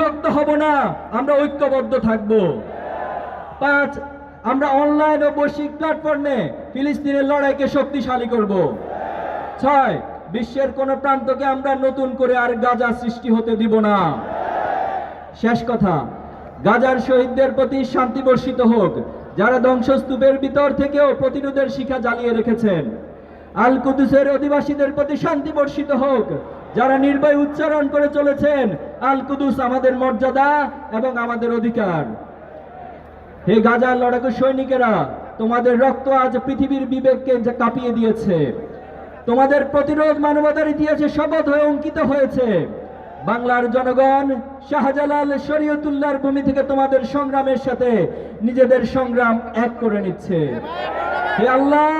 বিভক্ত হব না, আমরা ঐক্যবদ্ধ থাকব। পাঁচ, আমরা অনলাইন ও বৈশ্বিক প্ল্যাটফর্মে ফিলিস্তিনের লড়াইকে শক্তিশালী করব। ছয়, বিশ্বের কোন প্রান্তকে আমরা নতুন করে আর গাজা সৃষ্টি হতে দিব না। শেষ কথা, গাজার শহীদদের প্রতি শান্তি বর্ষিত হোক, যারা ধ্বংসস্তূপের ভিতর থেকেও প্রতিরোধের শিখা জ্বালিয়ে রেখেছেন। আল কুদুসের অধিবাসীদের প্রতি শান্তি বর্ষিত হোক যারা নির্ভয় উচ্চারণ করে চলেছেন আল কুদুস আমাদের মর্যাদা এবং আমাদের অধিকার। হে গাজার লড়াকু সৈনিকেরা, তোমাদের রক্ত আজ পৃথিবীর বিবেককে কাঁপিয়ে দিয়েছে। তোমাদের প্রতিরোধ মানবতার ইতিহাসে শপথ হয়ে অঙ্কিত হয়েছে। বাংলার জনগণ শাহজালাল শরীয়তুল্লাহর ভূমি থেকে তোমাদের সংগ্রামের সাথে নিজেদের সংগ্রাম এক করে নিচ্ছে। হে আল্লাহ,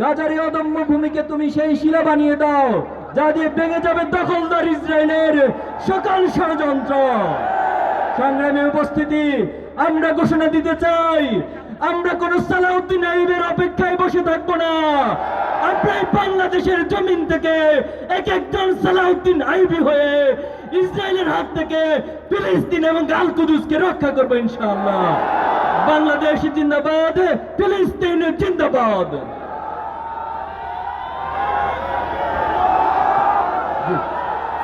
গাজারি অদম্য ভূমিকে তুমি সেই শিলা বানিয়ে দাও। যা দিয়ে ভেঙে যাবে দখলদার ইসরায়েলের সকল ষড়যন্ত্র। সংগ্রামে উপস্থিতি, আমরা ঘোষণা দিতে চাই, আমরা কোন সালাউদ্দিন আইবের অপেক্ষায় বসে থাকব না। এই বাংলাদেশের জমিন থেকে এক একজন সালাউদ্দিন আইবি হয়ে ইসরায়েলের হাত থেকে ফিলিস্তিন এবং আল কুদুসকে রক্ষা করব ইনশাআল্লাহ। বাংলাদেশ জিন্দাবাদ, ফিলিস্তিন জিন্দাবাদ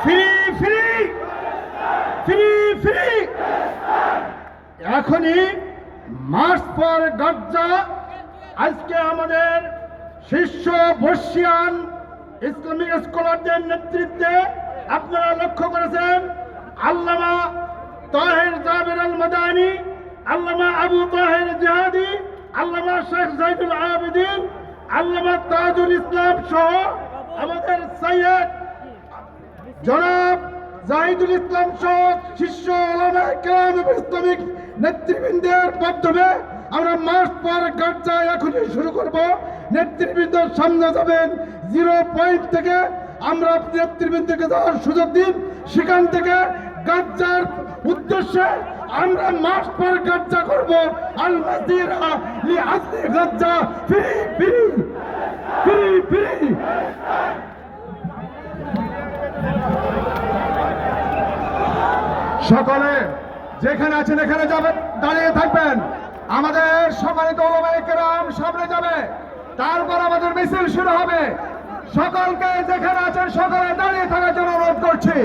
ফ্রি ফ্রি ফ্রি ফ্রি এখনই মার্চ ফর গজ্জা। আজকে আমাদের শীর্ষ বর্ষিয়ান ইসলামিক স্কলারদের নেতৃত্বে আপনারা লক্ষ্য করেছেন, আল্লামা তাহের জাবের আল মাদানি আল্লামা আবু তাহের জাহাদি, আল্লামা শেখ জাইদুল আবেদিন, আল্লামা তাজুল ইসলাম সহ আমাদের সৈয়দ জনাব জাহিদুল ইসলাম সহ এবং ইসলামিক নেতৃবৃন্দের মাধ্যমে আমরা মাস পর গার্জা এখনই শুরু করব। নেতৃবৃন্দ সামনে যাবেন, জিরো পয়েন্ট থেকে। আমরা নেতৃবৃন্দকে যাওয়ার সুযোগ দিন। সেখান থেকে গাজ্জার উদ্দেশ্যে আমরা মাস পর গাজ্জা করব। আল মাসিরা লি আসলি গাজ্জা ফ্রি ফ্রি ফ্রি ফ্রি। সকলে যেখানে আছেন এখানে যাবেন, দাঁড়িয়ে থাকবেন। আমাদের সম্মানিত ওলামায়ে কেরাম সামনে যাবে। তারপর আমাদের মিছিল শুরু হবে। সকলকে যেখানে আছেন, সকলে দাঁড়িয়ে থাকার জন্য অনুরোধ করছি।